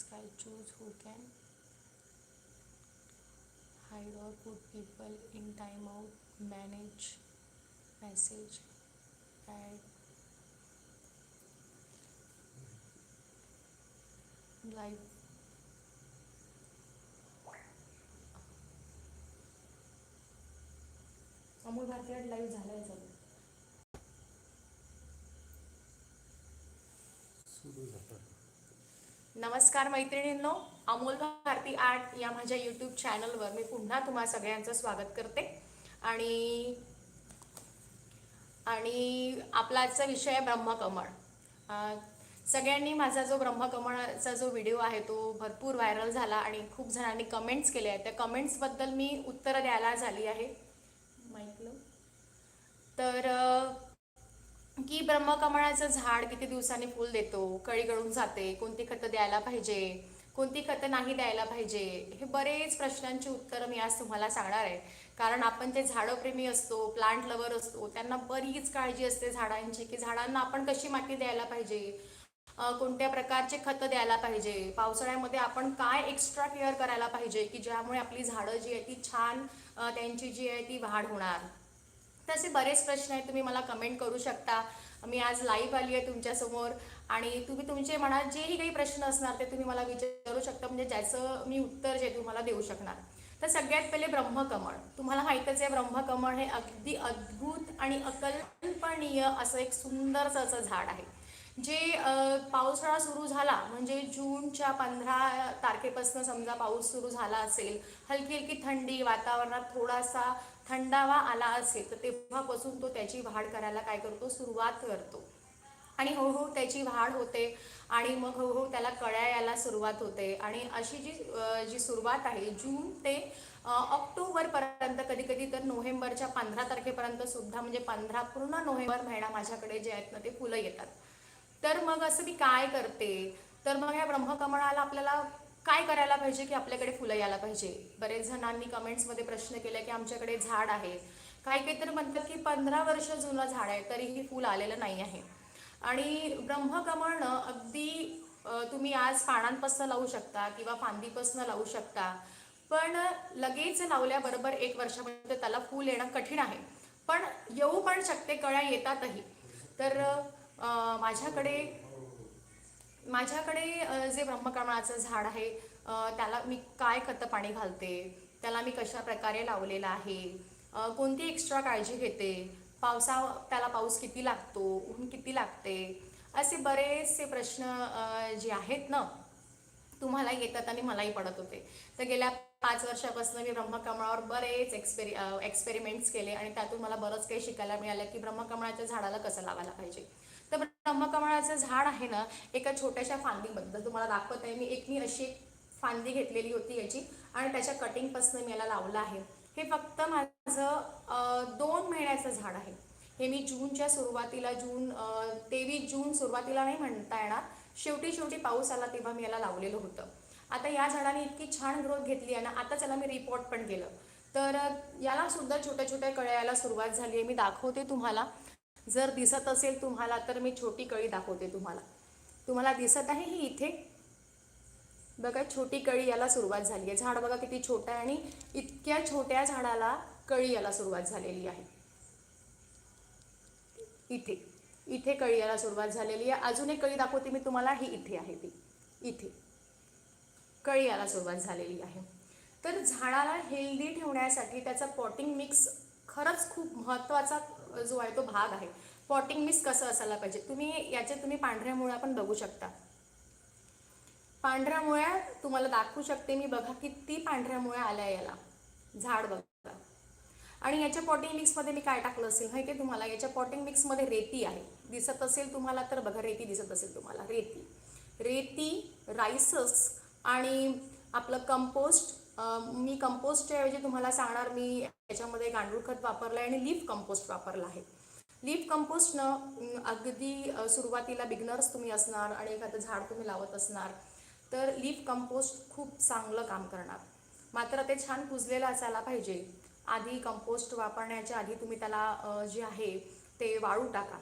sky choose who can hide or put people in timeout manage message add live Amol भारतीय live झालाय चालू सुरू झालं नमस्कार मैत्रिणींनो अमोल भारती आर्ट या माझ्या यूट्यूब चॅनलवर मी पुन्हा तुम्हा सगळ्यांचं स्वागत करते. आणि आणि आपला आजचा विषय आहे ब्रह्मकमळ. सगळ्यांनी माझा जो ब्रह्मकमळाचा जो व्हिडिओ आहे तो भरपूर व्हायरल झाला आणि खूप जणांनी कमेंट्स केले आहेत. त्या कमेंट्सबद्दल मी उत्तरं द्यायला झाली आहे. माईकलं तर की ब्रह्मकमळाचं झाड किती दिवसांनी फुल देतो कळी गळून जाते कोणती खतं द्यायला पाहिजे कोणती खतं नाही द्यायला पाहिजे हे बरेच प्रश्नांची उत्तरं मी आज तुम्हाला सांगणार आहे. कारण आपण ते झाडप्रेमी असतो प्लांट लवर असतो त्यांना बरीच काळजी असते झाडांची की झाडांना आपण कशी माती द्यायला पाहिजे कोणत्या प्रकारचे खतं द्यायला पाहिजे पावसाळ्यामध्ये आपण काय एक्स्ट्रा केअर करायला पाहिजे की ज्यामुळे आपली झाडं जी आहे ती छान त्यांची जी आहे ती वाढ होणार. तर असे बरेच प्रश्न आहेत तुम्ही मला कमेंट करू शकता. मी आज लाईव्ह आली आहे तुमच्यासमोर आणि तुम्ही तुमचे मनात जेही काही प्रश्न असणार ते तुम्ही मला विचारू शकता. म्हणजे ज्याचं मी उत्तर जे तुम्हाला देऊ शकणार. तर सगळ्यात पहिले ब्रह्मकमळ. तुम्हाला माहितच आहे ब्रह्मकमळ हे अगदी अद्भुत आणि अकल्पनीय असं एक सुंदरचं असं झाड आहे. जे पावसाळा सुरू झाला म्हणजे जूनच्या पंधरा तारखेपासून समजा पाऊस सुरू झाला असेल हलकी हलकी थंडी वातावरणात थोडासा थंडावा आला असेल तर तेव्हापासून तो त्याची वाढ करायला काय करतो? सुरुवात करतो. आणि हळूहळू त्याची वाढ होते आणि मग हळूहळू त्याला कळ्या यायला सुरुवात होते. आणि अशी जी जी सुरुवात आहे जून ते ऑक्टोबरपर्यंत कधी कधी तर नोव्हेंबरच्या पंधरा तारखेपर्यंत सुद्धा म्हणजे पंधरा पूर्ण नोव्हेंबर महिना माझ्याकडे जे आहेत ना ते फुलं येतात. तर मग असं मी काय करते? तर मग ह्या ब्रह्मकमळाला आपल्याला काय करायला पाहिजे की आपल्याकडे फुलं यायला पाहिजे? बरेच जणांनी कमेंट्समध्ये प्रश्न केला की आमच्याकडे झाड आहे. काही काही तर म्हणतात की पंधरा वर्ष जुनं झाड आहे तरीही फुल आलेलं नाही आहे. आणि ब्रह्मकमळनं अगदी तुम्ही आज पानांपासून लावू शकता किंवा फांदीपासून लावू शकता. पण लगेच लावल्याबरोबर एक वर्षामध्ये त्याला फूल येणं कठीण आहे. पण येऊ पण शकते कळ्या येतातही. तर माझ्याकडे माझ्याकडे जे ब्रह्मकमळाचं झाड आहे त्याला मी काय खतं पाणी घालते? त्याला मी कशा प्रकारे लावलेलं आहे? कोणती एक्स्ट्रा काळजी घेते? पावसा त्याला पाऊस किती लागतो? ऊन किती लागते? असे बरेचसे प्रश्न जे आहेत ना तुम्हाला येतात आणि मलाही पडत होते. तर गेल्या पाच वर्षापासून मी ब्रह्मकमळावर बरेच एक्सपेरि एक्सपेरिमेंट्स केले आणि त्यातून मला बरंच काही शिकायला मिळालं की ब्रह्मकमळाच्या झाडाला कसं लावायला पाहिजे. तर ब्रह्मकमळाचं झाड आहे ना एका छोट्याशा फांदीबद्दल तुम्हाला दाखवत आहे मी एक मी अशी एक फांदी घेतलेली होती याची आणि त्याच्या कटिंगपासून मी याला लावलं आहे. हे फक्त माझं दोन महिन्याचं झाड आहे. हे मी जूनच्या सुरुवातीला जून तेवीस जून सुरुवातीला नाही म्हणता येणार. शेवटी शेवटी पाऊस आला तेव्हा मी याला लावलेलं होतं. आता या झाडाने इतकी छान ग्रोथ घेतली आहे ना आता त्याला मी रिपोर्ट पण केलं. तर याला सुद्धा छोट्या छोट्या कळ्या यायला सुरुवात झाली आहे. मी दाखवते तुम्हाला. जर दिसत असेल तुम्हाला तर मी छोटी कळी दाखवते तुम्हाला. तुम्हाला दिसत आहे ही इथे? बघा छोटी कळी याला सुरुवात झाली आहे. झाड बघा किती छोटं आहे आणि इतक्या छोट्या झाडाला कळी याला सुरुवात झालेली आहे. इथे इथे कळी याला सुरुवात झालेली आहे. अजून एक कळी दाखवते मी तुम्हाला. ही इथे आहे ती. इथे. कळी याला सुरुवात झालेली आहे. तर झाडाला हेल्दी ठेवण्यासाठी त्याचा पॉटिंग मिक्स खरंच खूप महत्त्वाचा जो आहे तो भाग आहे. पॉटिंग मिक्स कसं असायला पाहिजे? तुम्ही याचे तुम्ही पांढऱ्या मुळ्या पण बघू शकता. पांढऱ्या मुळ्या तुम्हाला दाखवू शकते मी. बघा किती पांढऱ्या मुळ्या आल्या याला. झाड बघा. आणि याच्या पॉटिंग मिक्समध्ये मी काय टाकलं असेल माहिती तुम्हाला? याच्या पॉटिंग मिक्समध्ये रेती आहे. दिसत असेल तुम्हाला तर बघा रेती दिसत असेल तुम्हाला. रेती. रेती राईसस आणि आपलं कंपोस्ट मी कंपोस्टच्या ऐवजी तुम्हाला सांगणार मी याच्यामध्ये गांडूळ खत वापरलं आहे आणि लीफ कंपोस्ट वापरला आहे. लीफ कंपोस्टनं अगदी सुरुवातीला बिगनर्स तुम्ही असणार आणि एखादं झाड तुम्ही लावत असणार तर लीफ कंपोस्ट खूप चांगलं काम करणार. मात्र ते छान कुजलेलं असायला पाहिजे. आधी कंपोस्ट वापरण्याच्या आधी तुम्ही त्याला जे आहे ते वाळू टाका.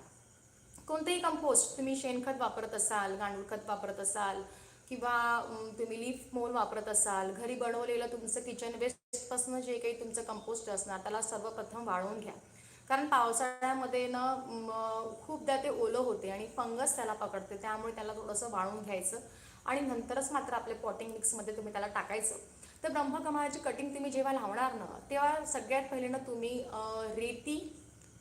कोणतेही कंपोस्ट तुम्ही शेणखत वापरत असाल गांडूळ खत वापरत असाल किंवा तुम्ही लीफ मोल वापरत असाल घरी बनवलेलं तुमचं किचन वेस्टपासून जे काही तुमचं कंपोस्ट असणार त्याला सर्वप्रथम वाळवून घ्या. कारण पावसाळ्यामध्ये ना खूपदा ते ओलं होते आणि फंगस त्याला पकडते त्यामुळे त्याला थोडंसं वाळून घ्यायचं आणि नंतरच मात्र आपले पॉटिंग मिक्समध्ये तुम्ही त्याला टाकायचं. तर ब्रह्मकमळाची कटिंग तुम्ही जेव्हा लावणार ना तेव्हा सगळ्यात पहिले ना तुम्ही रेती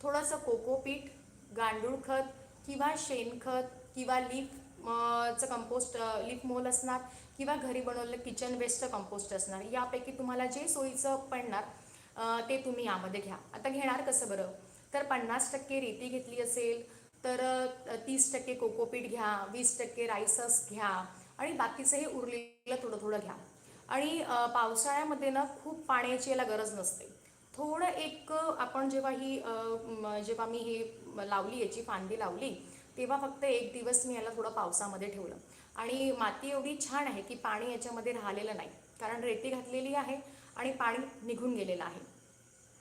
थोडंसं कोकोपीट गांडूळ खत किंवा शेणखत किंवा लीफ चं कंपोस्ट लिफ मोल असणार किंवा घरी बनवलेलं किचन वेस्टचं कंपोस्ट असणार. यापैकी तुम्हाला जे सोयीचं पडणार ते तुम्ही यामध्ये घ्या. आता घेणार कसं बरं? तर पन्नास टक्के रेती घेतली असेल तर तीस टक्के कोकोपीट घ्या वीस टक्के राईसस घ्या आणि बाकीचं हे उरलेलं थोडं थोडं घ्या. आणि पावसाळ्यामध्ये ना खूप पाण्याची याला गरज नसते. थोडं एक आपण जेव्हा ही जेव्हा मी हे लावली याची फांदी लावली तेव्हा फक्त एक दिवस मी याला थोडं पावसामध्ये ठेवलं. आणि माती एवढी छान आहे की पाणी याच्यामध्ये राहिलेलं नाही. कारण रेती घातलेली आहे आणि पाणी निघून गेलेलं आहे.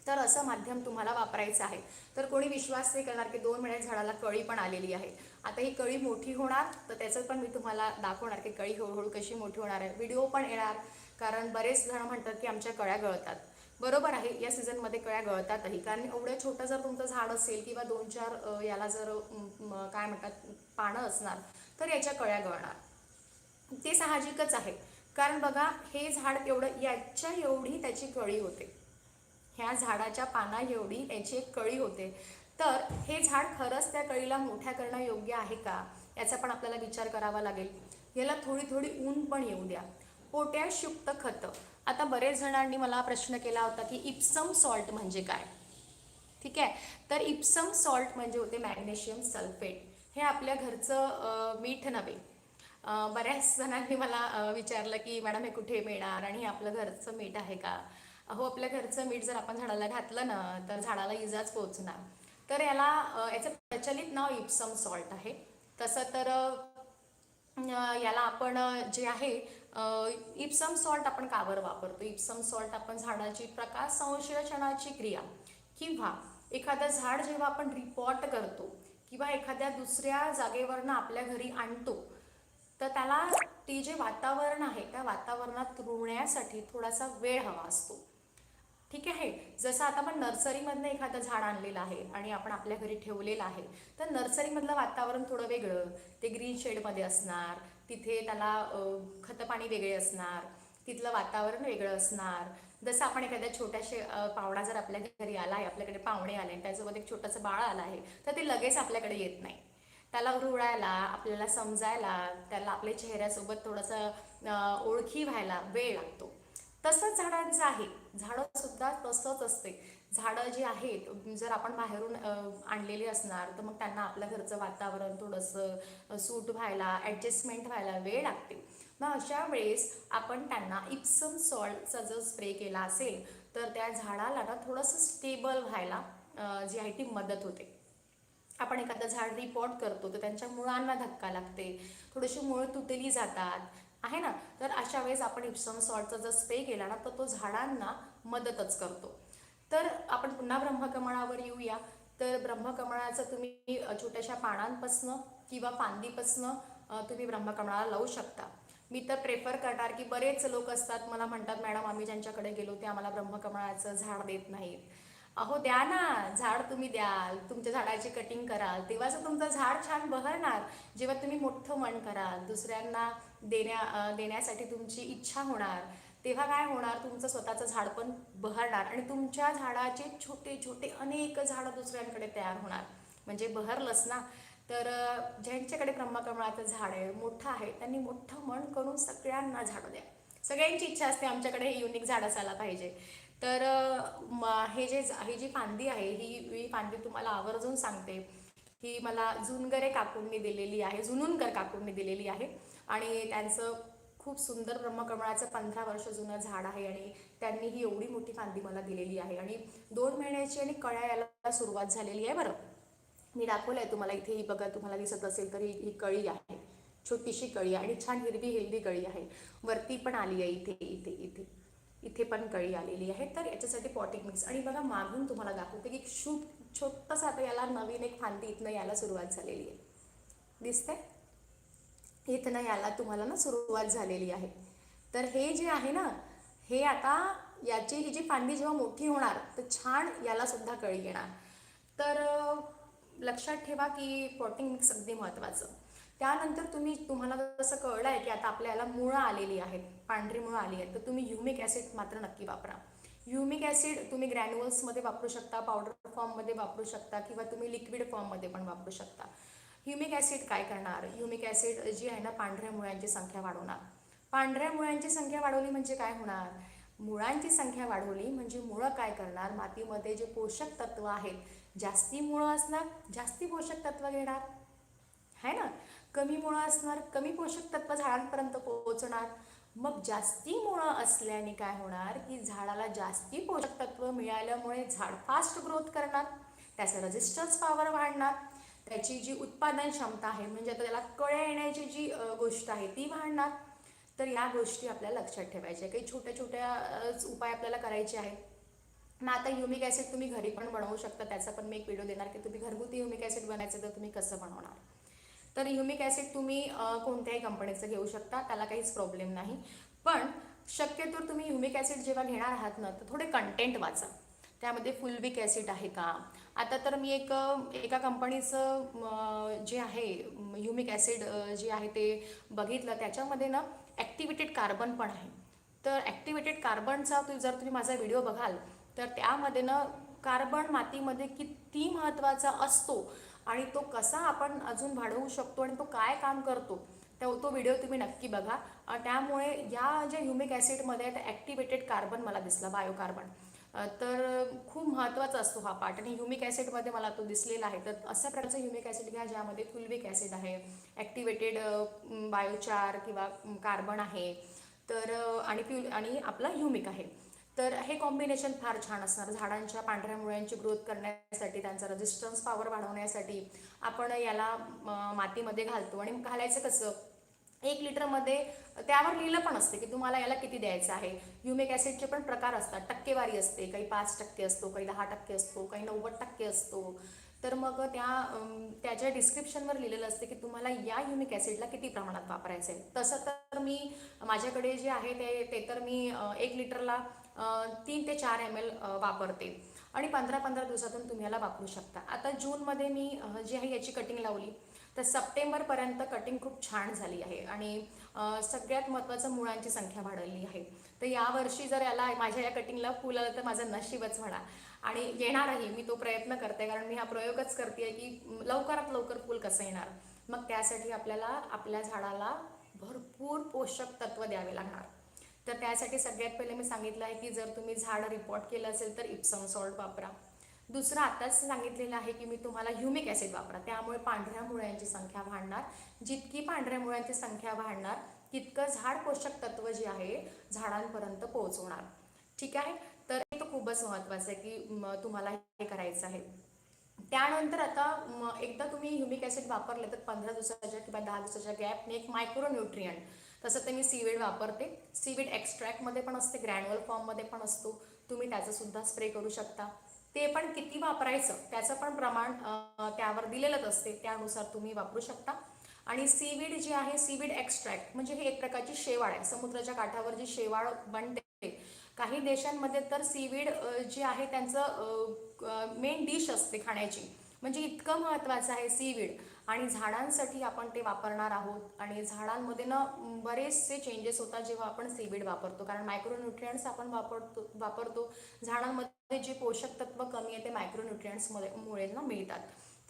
तर असं माध्यम तुम्हाला वापरायचं आहे. तर कोणी विश्वास नाही करणार की दोन महिन्यात झाडाला कळी पण आलेली आहे. आता ही कळी मोठी होणार तर त्याचं पण मी तुम्हाला दाखवणार की कळी हळूहळू कशी मोठी होणार आहे. व्हिडिओ पण येणार कारण बरेच जण म्हणतात की आमच्या कळ्या गळतात. बरोबर आहे या सीझनमध्ये कळ्या गळतातही. कारण एवढं छोटं जर तुमचं झाड असेल किंवा दोन चार याला जर काय म्हणतात पानं असणार तर याच्या कळ्या गळणार. ते साहजिकच आहे. कारण बघा हे झाड एवढं याच्या एवढी त्याची कळी होते. ह्या झाडाच्या पाना एवढी याची एक कळी होते. तर हे झाड खरंच त्या कळीला मोठ्या करणं योग्य आहे का? याचा पण आपल्याला विचार करावा लागेल. याला थोडी थोडी ऊन पण येऊ द्या. पोट्याशयुक्त खतं. आता बरेच जणांनी मला प्रश्न केला होता की इप्सम सॉल्ट म्हणजे काय? ठीक आहे? तर इप्सम सॉल्ट म्हणजे होते मॅग्नेशियम सल्फेट. हे आपल्या घरचं मीठ नव्हे. बऱ्याच जणांनी मला विचारलं की मॅडम हे कुठे मिळणार आणि हे आपलं घरचं मीठ आहे का? अहो आपल्या घरचं मीठ जर आपण झाडाला घातलं ना तर झाडाला इजाच पोचणार तर याला याचं प्रचलित नाव इप्सम सॉल्ट आहे. तसं तर याला आपण जे आहे इप्सम सॉल्ट आपण कावर वापरतो. इप्सम सॉल्ट आपण झाडाची प्रकाश संश्लेषणाची क्रिया किंवा एखादं झाड जेव्हा आपण रिपॉट करतो किंवा एखाद्या दुसऱ्या जागेवरनं आपल्या घरी आणतो तर त्याला ते जे वातावरण आहे त्या वातावरणात रुळण्यासाठी थोडासा वेळ हवा असतो. ठीक आहे? जसं आता आपण नर्सरीमधनं एखादं झाड आणलेलं आहे आणि आपण आपल्या घरी ठेवलेलं आहे तर नर्सरीमधलं वातावरण थोडं वेगळं. ते ग्रीन शेडमध्ये असणार तिथे त्याला अं, खतपाणी वेगळे असणार तिथलं वातावरण वेगळं असणार. जसं आपण एखाद्या छोट्याशे पाहुणा जर आपल्या घरी आला आहे आपल्याकडे पाहुणे आले आणि त्यासोबत एक छोटंसं बाळ आलं आहे तर ते लगेच आपल्याकडे येत नाही. त्याला रुळायला आपल्याला समजायला त्याला आपल्या चेहऱ्यासोबत थोडंसं ओळखी व्हायला वेळ लागतो. तसंच झाडांचं आहे. झाडं सुद्धा तसंच असते. झाडं जी आहेत जर आपण बाहेरून आणलेली असणार तर मग त्यांना आपल्या घरचं वातावरण थोडंसं सूट व्हायला ॲडजस्टमेंट व्हायला वेळ लागते. मग अशा वेळेस आपण त्यांना इप्सम सॉल्टचा जर स्प्रे केला असेल तर त्या झाडाला ना थोडंसं स्टेबल व्हायला जी आहे ती मदत होते. आपण एखादं झाड रिपोर्ट करतो तर त्यांच्या मुळांना धक्का लागते. थोडीशी मुळं तुटली जातात. आहे ना? तर अशा वेळेस आपण इप्सम सॉल्टचा जर स्प्रे केला ना तर तो झाडांना मदतच करतो. तर आपण पुन्हा ब्रह्मकमळावर येऊया. तर ब्रह्मकमळाचं तुम्ही छोट्याशा पानांपासनं किंवा फांदीपासनं तुम्ही ब्रह्मकमळाला लावू शकता. मी तर प्रेफर करणार की बरेच लोक असतात मला म्हणतात मॅडम आम्ही ज्यांच्याकडे गेलो ते आम्हाला ब्रह्मकमळाचं झाड देत नाहीत. अहो द्या ना झाड तुम्ही द्याल. तुमच्या झाडाची कटिंग कराल. तेव्हाच तुमचं झाड छान बहरणार. जेव्हा तुम्ही मोठं मन कराल. दुसऱ्यांना देण्या देण्यासाठी तुमची इच्छा होणार. तेव्हा काय होणार? तुमचं स्वतःचं झाड पण बहरणार आणि तुमच्या झाडाचे छोटे छोटे अनेक झाडं दुसऱ्यांकडे तयार होणार. म्हणजे बहरलंच ना? तर ज्यांच्याकडे ब्रह्मकमळाचं झाड आहे मोठं आहे त्यांनी मोठं मन करून सगळ्यांना झाडं द्या. सगळ्यांची इच्छा असते आमच्याकडे हे युनिक झाड असायला पाहिजे. तर म- हे जे ही जी फांदी आहे ही ही फांदी तुम्हाला आवर्जून सांगते. ही मला जुनगरे काकूंनी दिलेली आहे जुनूनकर काकूंनी दिलेली आहे. आणि त्यांचं खूप सुंदर ब्रह्मकमळाचं पंधरा वर्ष जुनं झाड आहे आणि त्यांनी ही एवढी मोठी फांदी मला दिलेली आहे. आणि दोन महिन्याची आणि कळ्या यायला सुरुवात झालेली आहे बरं. मी दाखवलं आहे तुम्हाला इथे ही बघा तुम्हाला दिसत असेल तर ही ही कळी आहे. छोटीशी कळी आहे आणि छान हिरवी हिरवी कळी आहे. वरती पण आली आहे इथे इथे इथे. इथे पण कळी आलेली आहे. तर याच्यासाठी पॉटिक मिक्स आणि बघा मागून तुम्हाला दाखवते की शुभ छोटंसं आता याला नवीन एक फांदी इथनं यायला सुरुवात झालेली आहे. दिसते इथनं याला तुम्हाला ना सुरुवात झालेली आहे. तर हे जे आहे ना हे आता याची ही जी फांदी जेव्हा मोठी होणार तर छान याला सुद्धा कळी येणार. तर लक्षात ठेवा की पॉटिंग मिक्स अगदी महत्त्वाचं. त्यानंतर तुम्ही तुम्हाला जसं कळलं आहे की आता आपल्या याला मुळं आलेली आहेत पांढरी मुळं आली आहेत तर तुम्ही ह्युमिक ॲसिड मात्र नक्की वापरा. ह्युमिक ॲसिड तुम्ही ग्रॅन्युअल्समध्ये वापरू शकता पावडर फॉर्ममध्ये वापरू शकता किंवा तुम्ही लिक्विड फॉर्ममध्ये पण वापरू शकता. ह्युमिक ॲसिड काय करणार? ह्युमिक ॲसिड जी आहे ना पांढऱ्या मुळ्यांची संख्या वाढवणार. पांढऱ्या मुळ्यांची संख्या वाढवली म्हणजे काय होणार? मुळांची संख्या वाढवली म्हणजे मुळं काय करणार? मातीमध्ये जे पोषक तत्व आहेत जास्ती मुळं असणार जास्ती पोषक तत्व घेणार. है ना? कमी मुळं असणार कमी पोषक तत्व झाडांपर्यंत पोहोचणार. मग जास्ती मुळं असल्याने काय होणार? की झाडाला जास्ती पोषक तत्व मिळाल्यामुळे झाड फास्ट ग्रोथ करणार. त्याचं रजिस्टन्स पॉवर वाढणार. त्याची जी उत्पादन क्षमता आहे म्हणजे आता त्याला कळ्या येण्याची जी गोष्ट आहे ती वाढणार. तर या गोष्टी आपल्याला लक्षात ठेवायच्या. काही छोट्या छोट्या उपाय आपल्याला करायचे आहेत. मग आता ह्युमिक ॲसिड तुम्ही घरी पण बनवू शकता. त्याचा पण मी एक व्हिडिओ देणार की तुम्ही घरगुती ह्युमिक ॲसिड बनायचं तर तुम्ही कसं बनवणार? तर ह्युमिक ॲसिड तुम्ही कोणत्याही कंपनीचं घेऊ शकता. त्याला काहीच प्रॉब्लेम नाही. पण शक्यतो तुम्ही ह्युमिक ॲसिड जेव्हा घेणार आहात ना तर थोडे कंटेंट वाचा. त्यामध्ये फुलविक ॲसिड आहे का? आता तर मी एक एका कंपनीचं जे आहे ह्युमिक ॲसिड जे आहे ते बघितलं. त्याच्यामध्ये ना ॲक्टिवेटेड कार्बन पण आहे. तर ॲक्टिवेटेड कार्बनचा तु जर तुम्ही माझा व्हिडिओ बघाल तर त्यामध्ये ना कार्बन मातीमध्ये किती महत्त्वाचा असतो आणि तो कसा आपण अजून वाढवू शकतो आणि तो काय काम करतो त्या तो व्हिडिओ तुम्ही नक्की बघा. त्यामुळे या ज्या ह्युमिक ॲसिडमध्ये ॲक्टिवेटेड कार्बन मला दिसला बायोकार्बन. तर खूप महत्त्वाचा असतो हा पार्ट आणि ह्युमिक ॲसिडमध्ये मला तो दिसलेला आहे. तर अशा प्रकारचं ह्युमिक ॲसिड घ्या ज्यामध्ये फुलविक ॲसिड आहे ॲक्टिवेटेड बायोचार किंवा कार्बन आहे. तर आणि फ्यु आणि आपला ह्युमिक आहे. तर हे कॉम्बिनेशन फार छान असणार. झाडांच्या पांढऱ्या मुळ्यांची ग्रोथ करण्यासाठी त्यांचा रजिस्टन्स पॉवर वाढवण्यासाठी आपण याला मातीमध्ये घालतो. आणि घालायचं कसं? एक लिटरमध्ये त्यावर लिहिलं पण असते की तुम्हाला याला किती द्यायचं आहे. युमिक ॲसिडचे पण प्रकार असतात. टक्केवारी असते. काही पाच टक्के असतो काही दहा टक्के असतो काही नव्वद टक्के असतो. तर मग त्या त्याच्या डिस्क्रिप्शनवर लिहिलेलं असते की तुम्हाला या युमिक ॲसिडला किती प्रमाणात वापरायचं आहे. तसं तर मी माझ्याकडे जे आहे ते ते तर मी एक लिटरला तीन ते चार एम एल वापरते. आणि पंधरा पंधरा दिवसातून तुम्ही याला वापरू शकता. आता जूनमध्ये मी जी आहे याची कटिंग लावली. तर सप्टेंबरपर्यंत कटिंग खूप छान झाली आहे आणि सगळ्यात महत्त्वाचं मुळांची संख्या वाढवली आहे. तर यावर्षी जर याला माझ्या या कटिंगला फुल आलं तर माझं नशीबच म्हणा. आणि येणारही मी तो प्रयत्न करते कारण मी हा प्रयोगच करते की लवकरात लवकर फुल कसं येणार. मग त्यासाठी आपल्याला आपल्या झाडाला भरपूर पोषक तत्व द्यावे लागणार. तर त्यासाठी सगळ्यात पहिले मी सांगितलं आहे की जर तुम्ही झाड रिपोर्ट केलं असेल तर इप्सम सॉल्ट वापरा. दुसरं आताच सांगितलेलं आहे की मी तुम्हाला ह्युमिक ॲसिड वापरा. त्यामुळे पांढऱ्या मुळ्यांची संख्या वाढणार. जितकी पांढऱ्या मुळ्यांची संख्या वाढणार तितकं झाड पोषक तत्व जे आहे झाडांपर्यंत पोहोचवणार. ठीक आहे? तर हे खूपच महत्त्वाचं आहे की तुम्हाला हे करायचं आहे. त्यानंतर आता एकदा तुम्ही ह्युमिक ॲसिड वापरले तर पंधरा दिवसाच्या किंवा दहा दिवसाच्या गॅपने एक मायक्रो न्यूट्रियंट तसं ते मी सीवेड वापरते. सीवेड एक्स्ट्रॅक्टमध्ये पण असते ग्रॅन्युअल फॉर्ममध्ये पण असतो. तुम्ही त्याचं सुद्धा स्प्रे करू शकता. ते पण किती वापरायचं त्याचं पण प्रमाण त्यावर दिलेलंच असते त्यानुसार तुम्ही वापरू शकता. आणि सीवीड जी आहे सीवीड एक्स्ट्रॅक्ट म्हणजे हे एक प्रकारची शेवाळ आहे. समुद्राच्या काठावर जी शेवाळ बनते काही देशांमध्ये तर सीवीड जे आहे त्यांचं मेन डिश असते खाण्याची. म्हणजे इतकं महत्त्वाचं आहे सीवीड आणि झाडांसाठी आपण ते वापरणार आहोत. आणि झाडांमध्ये ना बरेचसे चेंजेस होतात जेव्हा आपण सीबीड वापरतो. कारण मायक्रोन्युट्रियंट्स आपण वापरतो वापरतो. झाडांमध्ये जे पोषक तत्व कमी आहे ते मायक्रोन्युट्रियंट्समध्ये मुळे ना मिळतात.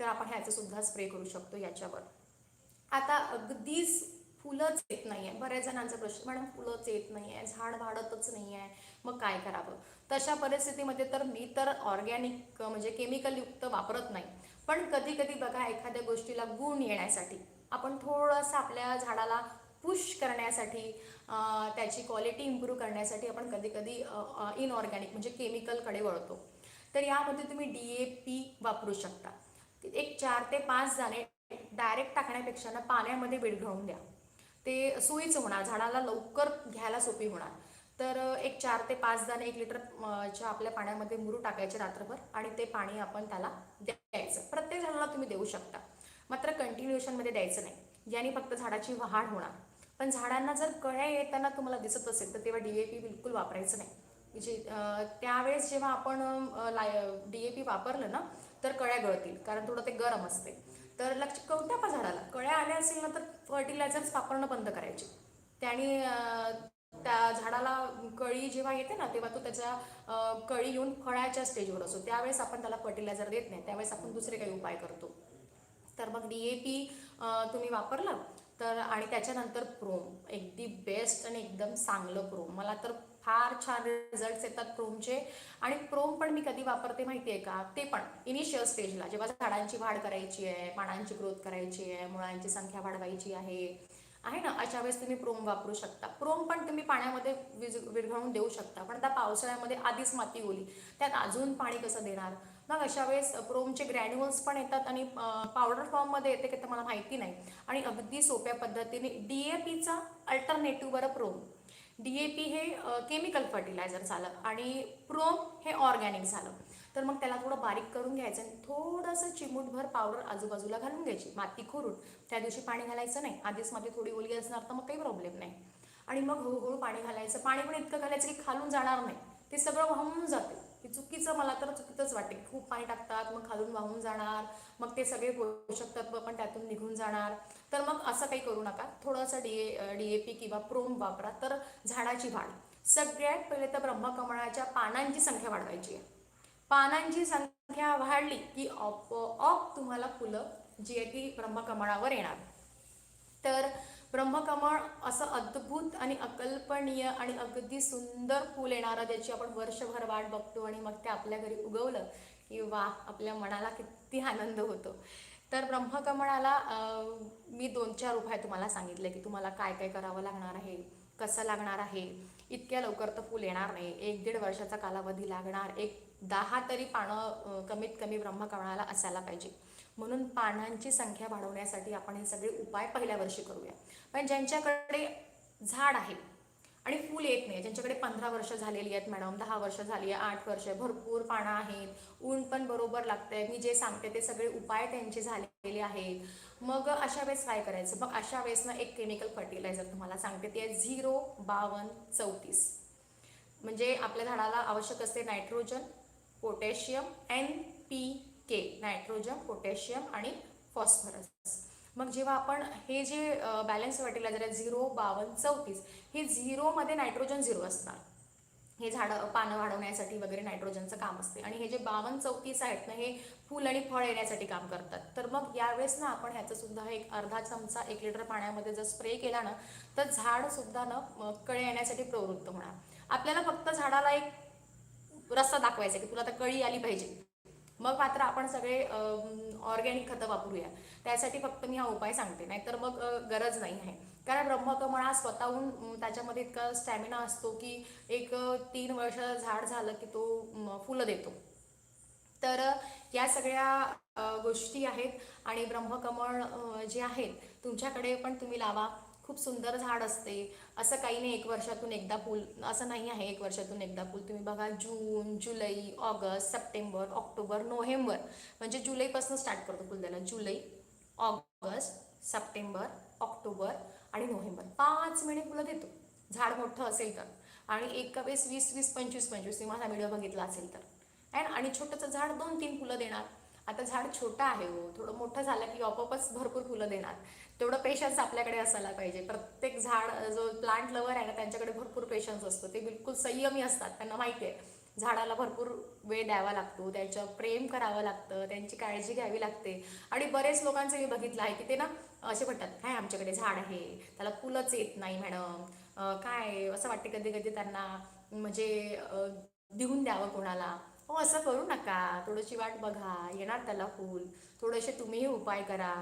तर आपण ह्याचं सुद्धा स्प्रे करू शकतो याच्यावर. आता अगदीच फुलंच येत नाही आहे बऱ्याच जणांचा प्रश्न मॅडम फुलंच येत नाही आहे झाड वाढतच नाही आहे मग काय करावं? तशा परिस्थितीमध्ये तर मी तर ऑर्गॅनिक म्हणजे केमिकलयुक्त वापरत नाही. पण कधी कधी बघा एखाद्या गोष्टीला गुण येण्यासाठी आपण थोडंसं आपल्या झाडाला पुश करण्यासाठी त्याची क्वालिटी इम्प्रूव्ह करण्यासाठी आपण कधी कधी इनऑर्गॅनिक म्हणजे केमिकलकडे वळतो. तर यामध्ये तुम्ही डी ए पी वापरू शकता. एक चार ते पाच दाणे डायरेक्ट टाकण्यापेक्षा ना पाण्यामध्ये विरघळून द्या. ते सोयीचं होणार झाडाला लवकर घ्यायला सोपी होणार. तर एक चार ते पाच दाणे एक लिटर च्या आपल्या पाण्यामध्ये मुरू टाकायचे रात्रभर आणि ते पाणी आपण त्याला द्या. द्यायचं. प्रत्येक झाडाला तुम्ही देऊ शकता. मात्र कंटिन्युएशनमध्ये द्यायचं नाही. याने फक्त झाडाची वाढ होणार. पण झाडांना जर कळ्या येताना तुम्हाला दिसत असेल तर तेव्हा डी ए पी बिलकुल वापरायचं नाही. जे त्यावेळेस जेव्हा आपण डी ए पी वापरलं ना तर कळ्या गळतील. कारण थोडं ते गरम असते. तर लक्ष कोणत्या पण झाडाला कळ्या आल्या असेल ना तर फर्टिलायझर्स वापरणं बंद करायचे. त्याने त्या झाडाला कळी जेव्हा येते ना तेव्हा तो त्याच्या कळी येऊन फळाच्या स्टेजवर असतो. त्यावेळेस आपण त्याला फर्टिलायझर देत नाही. त्यावेळेस आपण दुसरे काही उपाय करतो. तर मग डी ए पी तुम्ही वापरला तर आणि त्याच्यानंतर प्रोम अगदी बेस्ट आणि एकदम चांगलं प्रोम मला तर फार छान रिझल्ट्स येतात प्रोमचे आणि प्रोम पण मी कधी वापरते माहिती आहे का? ते पण इनिशियल स्टेजला जेव्हा झाडांची वाढ करायची आहे पानांची ग्रोथ करायची आहे मुळांची संख्या वाढवायची आहे आहे ना? अशा वेळेस तुम्ही प्रोम वापरू शकता. प्रोम पण तुम्ही पाण्यामध्ये विज विरघळून देऊ शकता. पण त्या पावसाळ्यामध्ये आधीच माती ओली. त्यात अजून पाणी कसं देणार? मग अशा वेळेस प्रोमचे ग्रॅन्युअल्स पण येतात आणि पावडर फॉर्ममध्ये येते की तर मला माहिती नाही. आणि अगदी सोप्या पद्धतीने डी ए पीचा अल्टरनेटिव्ह बरं प्रोम. डी ए पी हे केमिकल फर्टिलायझर झालं आणि प्रोम हे ऑर्गॅनिक झालं. तर मग त्याला थोडं बारीक करून घ्यायचं आणि थोडंसं चिमूटभर पावडर आजूबाजूला घालून घ्यायची. माती खोरून त्या दिवशी पाणी घालायचं नाही. आधीच माती थोडी ओली असणार तर मग काही प्रॉब्लेम नाही. आणि मग हळूहळू पाणी घालायचं. पाणी पण इतकं घालायचं की खालून जाणार नाही. ते सगळं वाहून जाते. की चुकीचं मला तर चुकीचंच वाटते खूप पाणी टाकतात मग खालून वाहून जाणार मग ते सगळे पोषक तत्व पण त्यातून निघून जाणार. तर मग असं काही करू नका. थोडंसं D A D A P किंवा प्रोम वापरा. तर झाडाची वाढ. सगळ्यात पहिले तर ब्रह्मकमळाच्या पानांची संख्या वाढवायची आहे. पानांची संख्या वाढली की ऑप तुम्हाला फुलं जी आहे ती ब्रह्मकमळावर येणार. तर ब्रह्मकमळ असं अद्भुत आणि अकल्पनीय आणि अगदी सुंदर फूल येणारं ज्याची आपण वर्षभर वाट बघतो आणि मग ते आपल्या घरी उगवलं की वा आपल्या मनाला किती आनंद होतो. तर ब्रह्मकमळाला मी दोन चार उपाय तुम्हाला सांगितले की तुम्हाला काय काय करावं लागणार आहे कसं लागणार आहे इतक्या लवकर तर फूल येणार नाही एक दीड वर्षाचा कालावधी लागणार एक दहा तरी पानं कमीत कमी ब्रह्मकमळाला असायला पाहिजे. म्हणून पानांची संख्या वाढवण्यासाठी आपण हे सगळे उपाय पहिल्या वर्षी करूया. पण ज्यांच्याकडे झाड आहे आणि फूल येत नाही ज्यांच्याकडे पंधरा वर्ष झालेली आहेत मॅडम दहा वर्ष झाली आहे आठ वर्ष भरपूर पानं आहेत ऊन पण बरोबर लागतंय मी जे सांगते ते सगळे उपाय त्यांचे झालेले आहेत. मग अशा वेळेस काय करायचं? मग अशा वेळेस ना एक केमिकल फर्टिलायझर तुम्हाला सांगते ते आहे झिरो बावन्न चौतीस. म्हणजे आपल्या झाडाला आवश्यक असते nitrogen potassium N P K nitrogen potassium आणि फॉस्फरस मग जेव्हा आपण हे जे बॅलन्स फर्टिलायझर आहे झिरो बावन्न चौतीस हे झिरोमध्ये नायट्रोजन झिरो असणार. हे झाडं पानं वाढवण्यासाठी वगैरे नायट्रोजनचं काम असते. आणि हे जे बावन्न चौतीस आहेत ना हे फूल आणि फळ येण्यासाठी काम करतात. तर मग यावेळेस ना आपण ह्याचं सुद्धा एक अर्धा चमचा एक लिटर पाण्यामध्ये जर स्प्रे केला ना तर झाड सुद्धा ना कळे येण्यासाठी प्रवृत्त होणार. आपल्याला फक्त झाडाला एक रस्ता दाखवायचा की तुला आता कळी आली पाहिजे. मग मात्र आपण सगळे ऑर्गॅनिक खतं वापरूया. त्यासाठी फक्त मी हा उपाय सांगते. नाहीतर मग गरज नाही आहे. कारण ब्रह्मकमळ हा स्वतःहून त्याच्यामध्ये इतका स्टॅमिना असतो की एक तीन वर्ष झाड झालं की तो फुलं देतो. तर या सगळ्या गोष्टी आहेत. आणि ब्रह्मकमळ जे आहेत तुमच्याकडे पण तुम्ही लावा. खूप सुंदर झाड असते. असं काही नाही एक वर्षातून एकदा फूल असं नाही आहे एक वर्षातून एकदा फूल. तुम्ही बघा June July August September October November. म्हणजे जुलैपासून स्टार्ट करतो फुल द्यायला जुलै ऑगस्ट सप्टेंबर ऑक्टोबर आणि नोव्हेंबर. पाच महिने फुलं देतो. झाड मोठं असेल तर. आणि एका वेळेस वीस वीस पंचवीस पंचवीस. तुम्ही माझा व्हिडिओ बघितला असेल तर. अँड ना आणि छोटंसं झाड दोन तीन फुलं देणार. आता झाड छोटं आहे हो. थोडं मोठं झालं की आपोआपच भरपूर फुलं देणार. तेवढं पेशन्स आपल्याकडे असायला पाहिजे. प्रत्येक झाड जो प्लांट लवर आहे ना त्यांच्याकडे भरपूर पेशन्स असतो. ते बिलकुल संयमी असतात. त्यांना माहिती आहे. झाडाला भरपूर वेळ द्यावा लागतो. त्याचं प्रेम करावं लागतं. त्यांची काळजी घ्यावी लागते. आणि बरेच लोकांचं मी बघितलं आहे की ते ना असे म्हणतात काय आमच्याकडे झाड आहे? त्याला फुलंच येत नाही मॅडम. काय असं वाटते कधी कधी त्यांना म्हणजे देऊन द्यावं कोणाला. हो असं करू नका. थोडीशी वाट बघा. येणार त्याला फूल. थोडेसे तुम्हीही उपाय करा.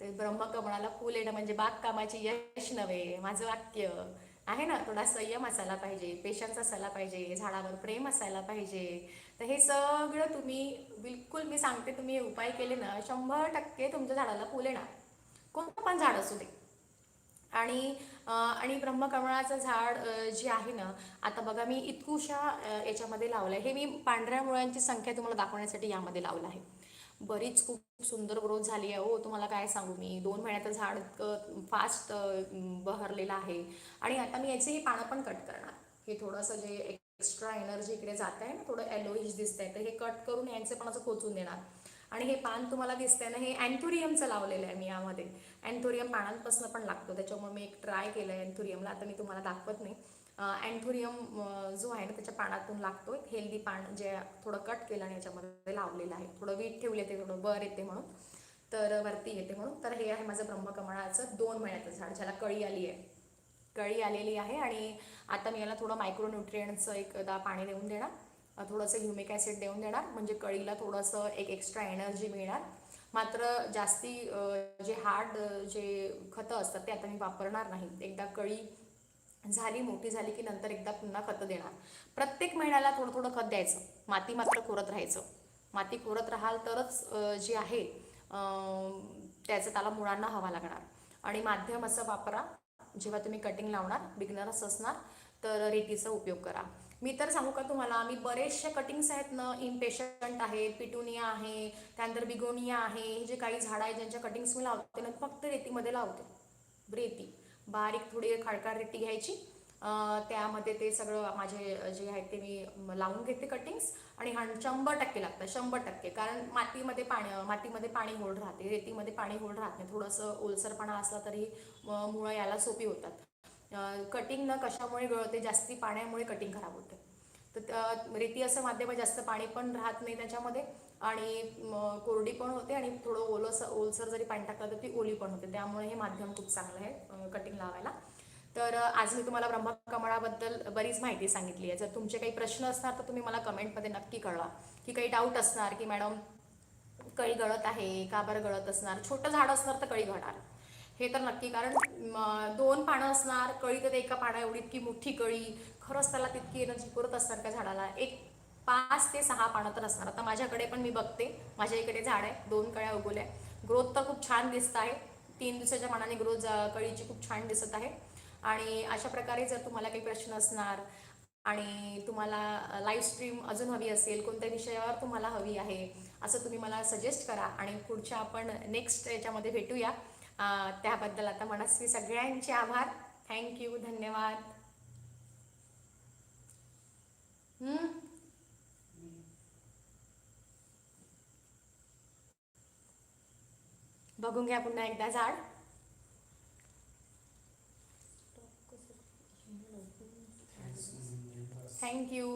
ते ब्रह्मकमळाला फूल येणं म्हणजे बागकामाची यश नव्हे माझं वाक्य. आहे ना थोडा संयम असायला पाहिजे पेशन्स असायला पाहिजे झाडावर प्रेम असायला पाहिजे. तर हे सगळं तुम्ही बिलकुल मी सांगते तुम्ही हे उपाय केले ना शंभर टक्के तुमच्या झाडाला फूल येणार. कोणतं पण झाड असू दे. आणि आणि ब्रह्मकमळाचं झाड जे आहे ना आता बघा मी इतकुशा याच्यामध्ये लावलं आहे हे मी पांढऱ्या मुळांची संख्या तुम्हाला दाखवण्यासाठी यामध्ये लावलं आहे. बरीच खूप सुंदर ग्रोथ झाली आहे. हो तुम्हाला काय सांगू मी? दोन महिन्याचं झाड इतकं फास्ट बहरलेलं आहे. आणि आता मी याचे हे पानं पण कट करणार. हे थोडंसं जे एक्स्ट्रा एनर्जी इकडे जात आहे ना थोडं येलोइश दिसत आहे तर हे कट करून यांचे पण असं खोचून देणार. आणि हे पान तुम्हाला दिसतंय ना हे अँथोरियमचं लावलेलं आहे मी यामध्ये. अँथोरियम पानांपासून पण लागतो. त्याच्यामुळे मी एक ट्राय केलं आहे अँथोरियमला आता मी तुम्हाला दाखवत नाही. अँथोरियम जो आहे ना त्याच्या पानातून लागतो एक हेल्दी पान जे थोडं कट केलं आणि याच्यामध्ये लावलेलं आहे. थोडं वीट ठेवले ते थोडं बर येते म्हणून. तर वरती येते म्हणून. तर हे आहे माझं ब्रह्मकमळाचं दोन महिन्याचं झाड ज्याला कळी आली आहे. कळी आलेली आहे आणि आता मी याला थोडं मायक्रोन्युट्रियंटचं एकदा पाणी देऊन देणार. थोडंसं ह्युमिक ॲसिड देऊन देणार. म्हणजे कळीला थोडंसं एक एक्स्ट्रा एनर्जी मिळणार. मात्र जास्ती जे हार्ड जे खतं असतात ते आता मी वापरणार नाही. एकदा कळी झाली मोठी झाली की नंतर एकदा पुन्हा खतं देणार. प्रत्येक महिन्याला थोडं थोडं खत द्यायचं. माती मात्र खोरत राहायचं. माती खोरत राहाल तरच जे आहे त्याचं त्याला मुळांना हवा लागणार. आणि माध्यम असं वापरा. जेव्हा तुम्ही कटिंग लावणार बिगनर्स असणार तर रेतीचा उपयोग करा. मी तर सांगू का तुम्हाला मी बरेचसे कटिंग्स आहेत ना इम्पेशंट आहे पिटुनिया आहे त्यानंतर बिगोनिया आहे हे जे काही झाडं आहेत ज्यांच्या कटिंग्स मी लावते ना फक्त रेतीमध्ये लावते. रेती. बारीक थोडी खडकाळ रेती घ्यायची. त्यामध्ये ते सगळं माझे जे आहेत ते मी लावून घेते कटिंग्स आणि हा शंभर टक्के लागतं शंभर टक्के. कारण मातीमध्ये पाणी मातीमध्ये पाणी होल्ड राहते रेतीमध्ये पाणी होल्ड राहत नाही. थोडंसं ओलसरपणा असला तरी मुळं याला सोपी होतात. कटिंग न कशामुळे गळते? जास्ती पाण्यामुळे कटिंग खराब होते. तर त्या- रेती असं माध्यम आहे, जास्त पाणी पण राहत नाही त्याच्यामध्ये. आणि कोरडी पण होते आणि थोडं ओलस ओलसर जरी पाणी टाकलं तर ती ओली पण होते. त्यामुळे हे माध्यम खूप चांगलं आहे कटिंग लावायला. तर आज मी तुम्हाला ब्रह्मकमळाबद्दल बरीच माहिती सांगितली आहे. जर तुमचे काही प्रश्न असणार तर तुम्ही मला कमेंटमध्ये नक्की कळवा. की काही डाऊट असणार की मॅडम कळी गळत आहे का बरं गळत असणार? छोटं झाड असणार तर कळी घडणार हे तर नक्की कारण दोन पानं असणार कळी तर एका पाना एवढी इतकी मोठी कळी खरंच त्याला तितकी एनर्जी पुरत असणार का झाडाला. एक पाच ते सहा पानं तर असणार. आता माझ्याकडे पण मी बघते. माझ्या इकडे झाड आहे दोन कळ्या उगवल्या ग्रोथ तर खूप छान दिसत आहे. तीन दिवसाच्या मानाने ग्रोथ कळीची खूप छान दिसत आहे. आणि अशा प्रकारे जर तुम्हाला काही प्रश्न असणार आणि तुम्हाला लाईव्ह स्ट्रीम अजून हवी असेल कोणत्या विषयावर तुम्हाला हवी आहे असं तुम्ही मला सजेस्ट करा आणि पुढच्या आपण नेक्स्ट याच्यामध्ये भेटूया. त्याबद्दल आता मनस्वी सगळ्यांचे आभार. थँक्यू धन्यवाद. बघून घ्या पुन्हा एकदा झाड. थँक्यू